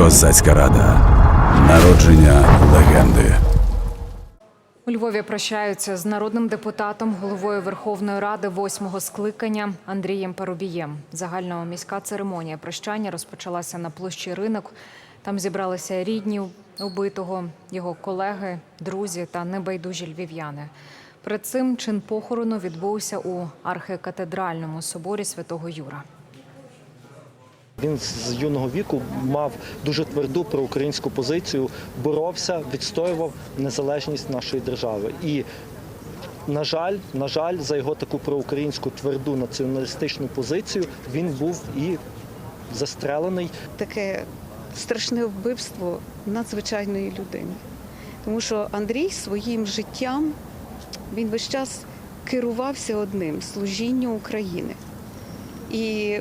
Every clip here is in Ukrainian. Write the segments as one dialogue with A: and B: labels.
A: Козацька рада. Народження легенди.
B: У Львові прощаються з народним депутатом, головою Верховної Ради восьмого скликання Андрієм Парубієм. Загальноміська церемонія прощання розпочалася на площі ринок. Там зібралися рідні убитого, його колеги, друзі та небайдужі львів'яни. Перед цим чин похорону відбувся у архикатедральному соборі святого Юра.
C: Він з юного віку мав дуже тверду проукраїнську позицію, боровся, відстоював незалежність нашої держави. І, на жаль, на жаль, за його таку проукраїнську тверду націоналістичну позицію він був і застрелений.
D: таке страшне вбивство надзвичайної людини. Тому що Андрій своїм життям він весь час керувався одним служіння України. І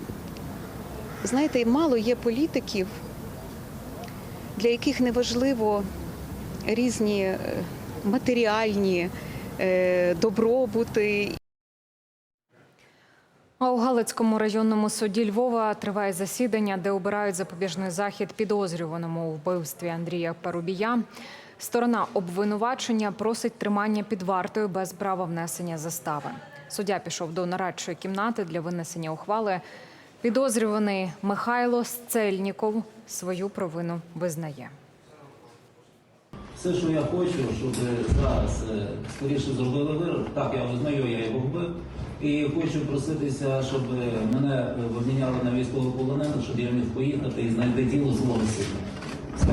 D: знаєте, мало є політиків, для яких не важливо різні е, матеріальні е, добробути
B: А у Галицькому районному суді Львова триває засідання, де обирають запобіжний захід підозрюваному у вбивстві Андрія Парубія. Сторона обвинувачення просить тримання під вартою без права внесення застави. Суддя пішов до нарадчої кімнати для винесення ухвали. Підозрюваний Михайло Сцельніков свою провину визнає.
E: Все, що я хочу, щоб зараз е, скоріше зробили вирок. Так, я визнаю, я його вбив. І хочу проситися, щоб мене обміняли на військовополонених, щоб я міг поїхати і знайти тіло злого. Все.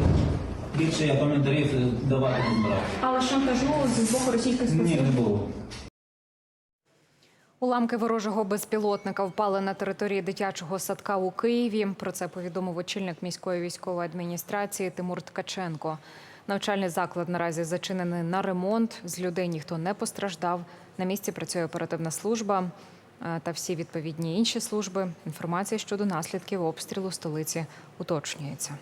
E: Більше я коментарів е, давати не збирав.
F: Але шантажу з боку російських
E: Ні, не було.
B: Уламки ворожого безпілотника впали на території дитячого садка у Києві. Про це повідомив очільник міської військової адміністрації Тимур Ткаченко. Навчальний заклад наразі зачинений на ремонт. З людей ніхто не постраждав. На місці працює оперативна служба е, та всі відповідні інші служби. Інформація щодо наслідків обстрілу столиці уточнюється.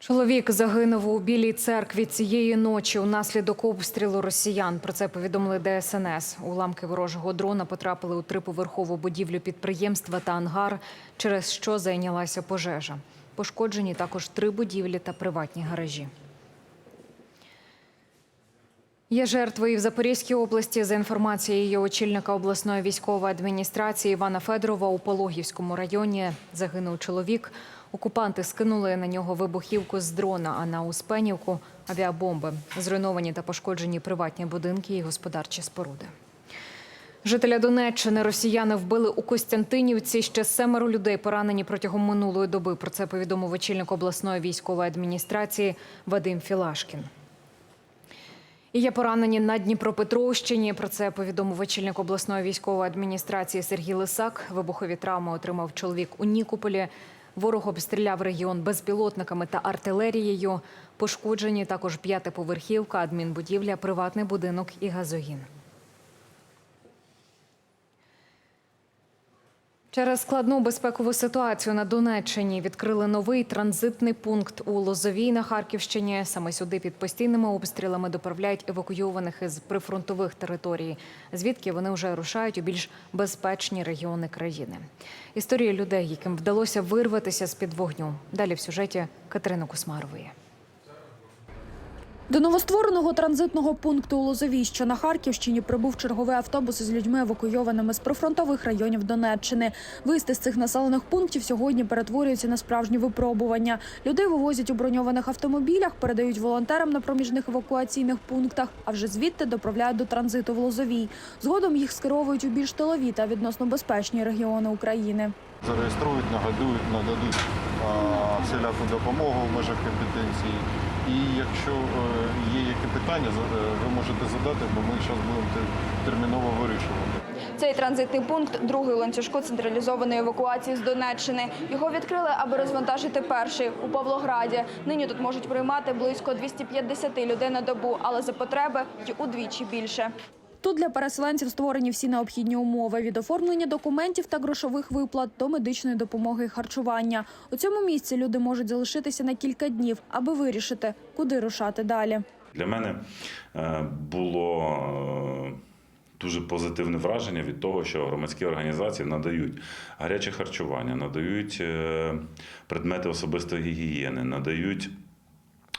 B: Чоловік загинув у Білій церкві цієї ночі унаслідок обстрілу росіян. Про це повідомили ДСНС. Уламки ворожого дрона потрапили у триповерхову будівлю підприємства та ангар, через що зайнялася пожежа. Пошкоджені також три будівлі та приватні гаражі. Є жертви в Запорізькій області. За інформацією очільника обласної військової адміністрації Івана Федорова у Пологівському районі загинув чоловік. Окупанти скинули на нього вибухівку з дрона, а на Успенівку авіабомби. Зруйновані та пошкоджені приватні будинки і господарчі споруди. Жителя Донеччини росіяни вбили у Костянтинівці. Ще семеро людей поранені протягом минулої доби. Про це повідомив очільник обласної військової адміністрації Вадим Філашкін. І є поранені на Дніпропетровщині. Про це повідомив очільник обласної військової адміністрації Сергій Лисак. Вибухові травми отримав чоловік у Нікополі. Ворог обстріляв регіон безпілотниками та артилерією. Пошкоджені також п'ятиповерхівка, адмінбудівля, приватний будинок і газогін. Через складну безпекову ситуацію на Донеччині відкрили новий транзитний пункт у Лозовій на Харківщині. Саме сюди під постійними обстрілами доправляють евакуйованих із прифронтових територій, звідки вони вже рушають у більш безпечні регіони країни. Історії людей, яким вдалося вирватися з під вогню. Далі в сюжеті Катерини Кусмарової.
F: До новоствореного транзитного пункту у Лозовій, що на Харківщині, прибув черговий автобус із людьми, евакуйованими з прифронтових районів Донеччини. Виїзди з цих населених пунктів сьогодні перетворюються на справжні випробування. Людей вивозять у броньованих автомобілях, передають волонтерам на проміжних евакуаційних пунктах, а вже звідти доправляють до транзиту в Лозовій. Згодом їх скеровують у більш тилові та відносно безпечні регіони України.
G: зареєструють, нагадують, нададуть всіляку допомогу в межах компетенції. І якщо е, є які питання, е, ви можете задати, бо ми зараз будемо терміново вирішувати.
H: Цей транзитний пункт другий ланцюжку централізованої евакуації з Донеччини. Його відкрили, аби розвантажити перший у Павлограді. Нині тут можуть приймати близько 250 людей на добу, але за потреби й удвічі більше.
F: Тут для переселенців створені всі необхідні умови від оформлення документів та грошових виплат до медичної допомоги і харчування. У цьому місці люди можуть залишитися на кілька днів, аби вирішити, куди рушати далі.
I: Для мене е, було е, дуже позитивне враження від того, що громадські організації надають гаряче харчування, надають е, предмети особистої гігієни, надають.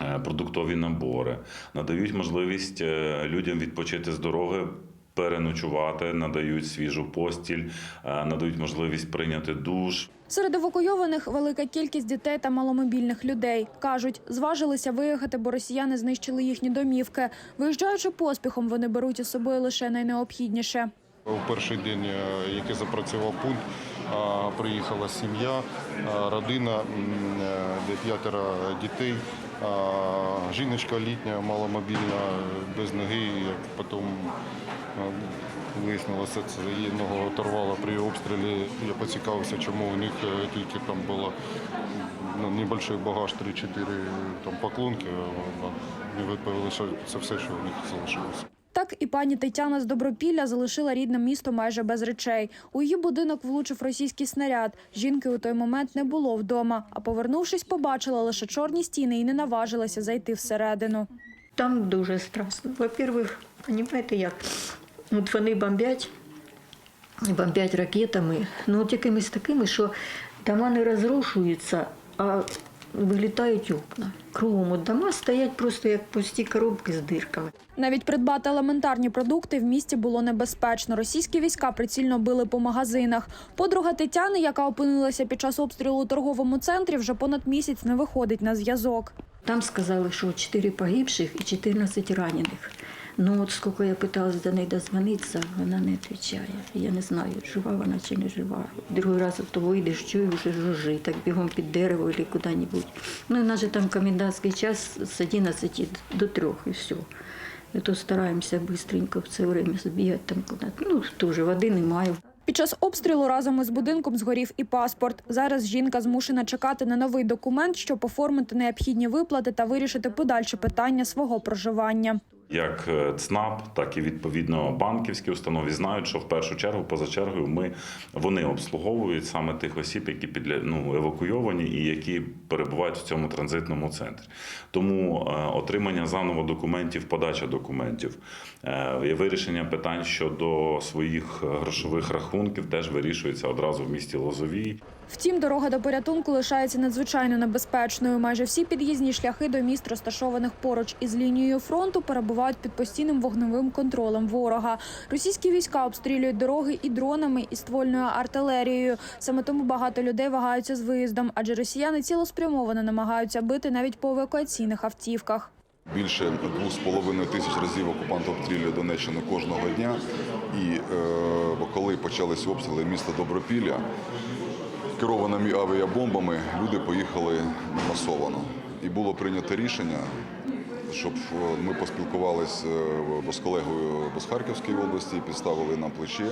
I: Е, Продуктові набори надають можливість е, людям відпочити з дороги, переночувати, надають свіжу постіль, е, надають можливість прийняти душ.
F: Серед евакуйованих велика кількість дітей та маломобільних людей. Кажуть, зважилися виїхати, бо росіяни знищили їхні домівки. Виїжджаючи поспіхом, вони беруть із собою лише найнеобхідніше.
G: У перший день, який запрацював пункт, приїхала сім'я, родина, де п'ятеро дітей, е, жіночка літня, маломобільна, без ноги. Як потім вияснилося, це її ногу оторвало при обстрілі. Я поцікавився, чому у них е, тільки там було ну, небольшой багаж 3-4 там, поклонки. Мені відповіли, що це все, що у них залишилося.
F: Так і пані Тетяна з Добропілля залишила рідне місто майже без речей. У її будинок влучив російський снаряд. Жінки у той момент не було вдома, а повернувшись, побачила лише чорні стіни і не наважилася зайти всередину.
J: Там дуже страшно. Во-первых, розумієте як? От вони бомбять, бомбять ракетами, ну якимись такими, що дома не розрушуються, а вилітають окна. Кругом от дома стоять просто як пусті коробки з дирками.
F: Навіть придбати елементарні продукти в місті було небезпечно. Російські війська прицільно били по магазинах. Подруга Тетяни, яка опинилася під час обстрілу у торговому центрі, вже понад місяць не виходить на зв'язок.
J: Там сказали, що 4 погибших і 14 ранених. Ну от скільки я питалась до неї дозвонитися, вона не відповідає. Я не знаю, жива вона чи не жива. Другий раз то вийдеш, чую, вже жужжить, так бігом під дерево або куди-небудь. Ну, у нас же там комендантський час з 11 до 3 і все. І то стараємося швидко в це время збігати там куди. Ну, теж води немає.
F: Під час обстрілу разом із будинком згорів і паспорт. Зараз жінка змушена чекати на новий документ, щоб оформити необхідні виплати та вирішити подальші питання свого проживання.
I: Як е, ЦНАП, так і відповідно банківські установи знають, що в першу чергу, поза чергою, ми вони обслуговують саме тих осіб, які підля, ну, евакуйовані і які перебувають в цьому транзитному центрі. Тому е, отримання заново документів, подача документів е, і вирішення питань щодо своїх грошових рахунків теж вирішується одразу в місті Лозовій.
F: Втім, дорога до порятунку лишається надзвичайно небезпечною. Майже всі під'їзні шляхи до міст, розташованих поруч із лінією фронту, перебувають під постійним вогневим контролем ворога. Російські війська обстрілюють дороги і дронами, і ствольною артилерією. Саме тому багато людей вагаються з виїздом, адже росіяни цілеспрямовано намагаються бити навіть по евакуаційних автівках.
K: Більше 2,5 тисяч разів окупант обстрілює Донеччину кожного дня. І е, коли почалися обстріли міста Добропілля, керованими авіабомбами люди поїхали масовано. І було прийнято рішення, щоб е, ми поспілкувалися е, з колегою з Харківської області, підставили на плече.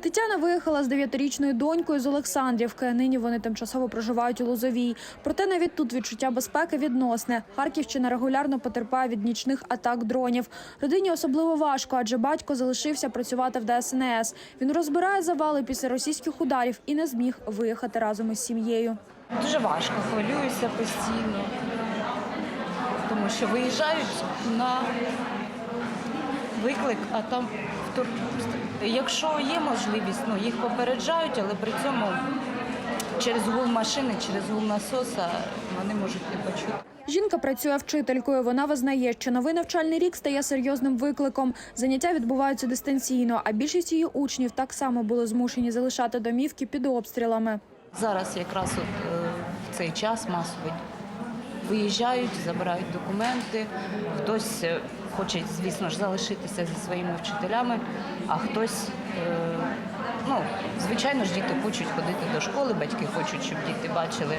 F: Тетяна виїхала з дев'ятирічною донькою з Олександрівки. Нині вони тимчасово проживають у Лозовій. Проте навіть тут відчуття безпеки відносне. Харківщина регулярно потерпає від нічних атак дронів. Родині особливо важко, адже батько залишився працювати в ДСНС. Він розбирає завали після російських ударів і не зміг виїхати разом із сім'єю.
L: Дуже важко, хвилююся постійно, тому що виїжджають на виклик, а там якщо є можливість, ну їх попереджають, але при цьому через гул машини, через гул насоса вони можуть не почути.
F: Жінка працює вчителькою. Вона визнає, що новий навчальний рік стає серйозним викликом. Заняття відбуваються дистанційно, а більшість її учнів так само були змушені залишати домівки під обстрілами.
L: Зараз якраз от, е, в цей час масово виїжджають, забирають документи. Хтось е, хоче, звісно ж, залишитися зі своїми вчителями, а хтось, е, ну, звичайно ж, діти хочуть ходити до школи, батьки хочуть, щоб діти бачили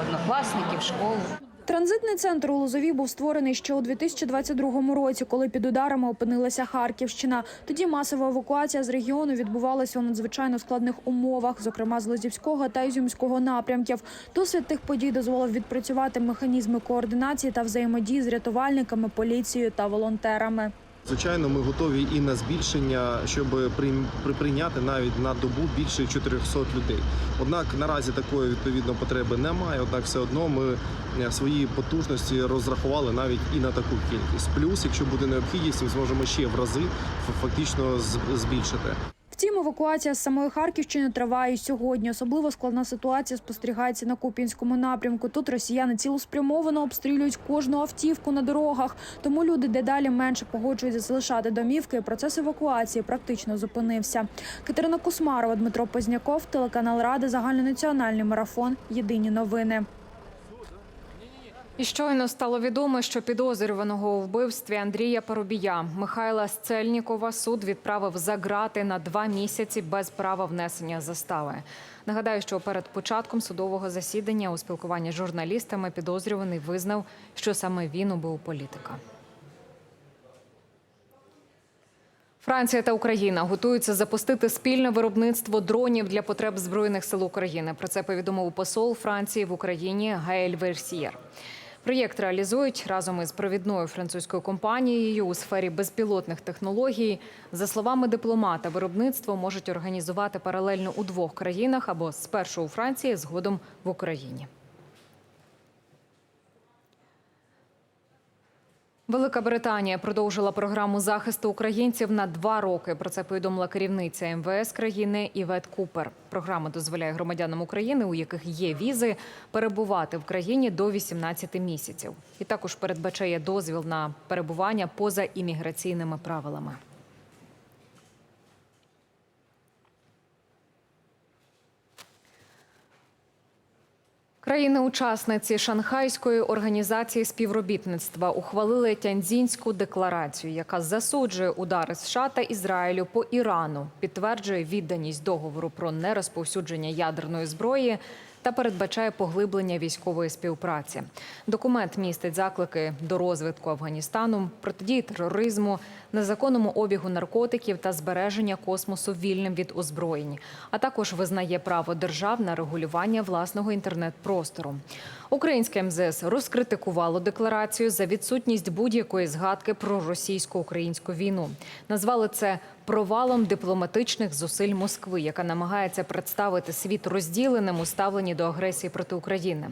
L: однокласників, школу.
F: Транзитний центр у Лозові був створений ще у 2022 році, коли під ударами опинилася Харківщина. Тоді масова евакуація з регіону відбувалася у надзвичайно складних умовах, зокрема з Лозівського та Ізюмського напрямків. Досвід тих подій дозволив відпрацювати механізми координації та взаємодії з рятувальниками, поліцією та волонтерами.
G: Звичайно, ми готові і на збільшення, щоб при- прийняти навіть на добу більше 400 людей. Однак наразі такої відповідно потреби немає. Однак, все одно ми е, свої потужності розрахували навіть і на таку кількість. Плюс, якщо буде необхідність, ми зможемо ще в рази фактично збільшити.
F: Втім, евакуація з самої Харківщини триває і сьогодні. Особливо складна ситуація спостерігається на Куп'янському напрямку. Тут росіяни цілеспрямовано обстрілюють кожну автівку на дорогах. Тому люди дедалі менше погоджуються залишати домівки. Процес евакуації практично зупинився. Катерина Кусмарова, Дмитро Позняков, телеканал Рада, загальнонаціональний марафон. Єдині новини.
B: І щойно стало відомо, що підозрюваного у вбивстві Андрія Парубія Михайла Сцельнікова суд відправив за грати на два місяці без права внесення застави. Нагадаю, що перед початком судового засідання у спілкуванні з журналістами підозрюваний визнав, що саме він убив політика. Франція та Україна готуються запустити спільне виробництво дронів для потреб збройних сил України. Про це повідомив посол Франції в Україні Гаель Версієр. Проєкт реалізують разом із провідною французькою компанією у сфері безпілотних технологій. За словами дипломата, виробництво можуть організувати паралельно у двох країнах або спершу у Франції, згодом в Україні. Велика Британія продовжила програму захисту українців на два роки. Про це повідомила керівниця МВС країни Івет Купер. Програма дозволяє громадянам України, у яких є візи, перебувати в країні до 18 місяців. І також передбачає дозвіл на перебування поза імміграційними правилами. Країни-учасниці Шанхайської організації співробітництва ухвалили Тяньзінську декларацію, яка засуджує удари США та Ізраїлю по Ірану, підтверджує відданість договору про нерозповсюдження ядерної зброї та передбачає поглиблення військової співпраці. Документ містить заклики до розвитку Афганістану, протидії тероризму, незаконному обігу наркотиків та збереження космосу вільним від озброєнь, а також визнає право держав на регулювання власного інтернет-простору. Українське МЗС розкритикувало декларацію за відсутність будь-якої згадки про російсько-українську війну. Назвали це провалом дипломатичних зусиль Москви, яка намагається представити світ розділеним у ставленні до агресії проти України.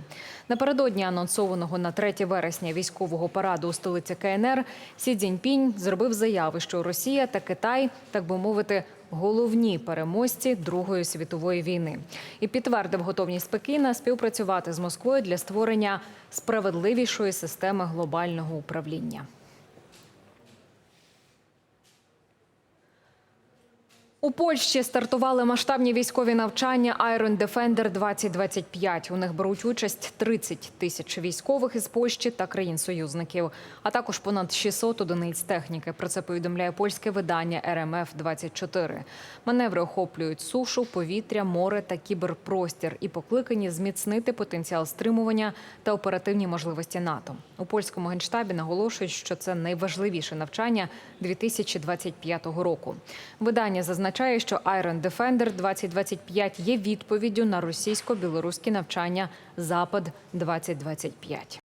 B: Напередодні анонсованого на 3 вересня військового параду у столиці КНР Сі Цзіньпінь зробив заяви, що Росія та Китай, так би мовити, головні переможці Другої світової війни і підтвердив готовність Пекіна співпрацювати з Москвою для створення справедливішої системи глобального управління. У Польщі стартували масштабні військові навчання Iron Defender 2025. У них беруть участь 30 тисяч військових із Польщі та країн-союзників, а також понад 600 одиниць техніки. Про це повідомляє польське видання РМФ 24 Маневри охоплюють сушу, повітря, море та кіберпростір і покликані зміцнити потенціал стримування та оперативні можливості НАТО. У польському генштабі наголошують, що це найважливіше навчання 2025 року. Видання зазначає, що Iron Defender 2025 є відповіддю на російсько-білоруські навчання Запад 2025